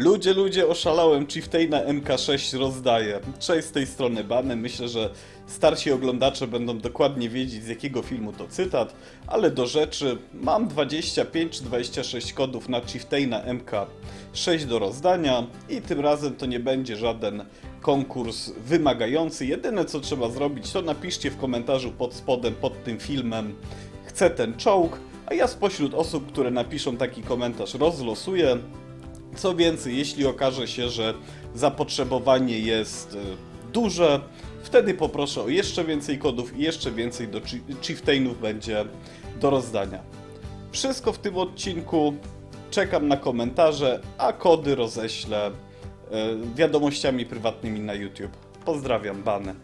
Ludzie, ludzie, oszalałem, Chieftaina MK6 rozdaję. Cześć z tej strony Bany, myślę, że starsi oglądacze będą dokładnie wiedzieć z jakiego filmu to cytat, ale do rzeczy, mam 25 czy 26 kodów na Chieftaina MK6 do rozdania i tym razem to nie będzie żaden konkurs wymagający. Jedyne co trzeba zrobić to napiszcie w komentarzu pod spodem, pod tym filmem chcę ten czołg, a ja spośród osób, które napiszą taki komentarz rozlosuję. Co więcej, jeśli okaże się, że zapotrzebowanie jest e, duże, wtedy poproszę o jeszcze więcej kodów i jeszcze więcej do chi- chieftainów będzie do rozdania. Wszystko w tym odcinku. Czekam na komentarze, a kody roześlę e, wiadomościami prywatnymi na YouTube. Pozdrawiam, bany.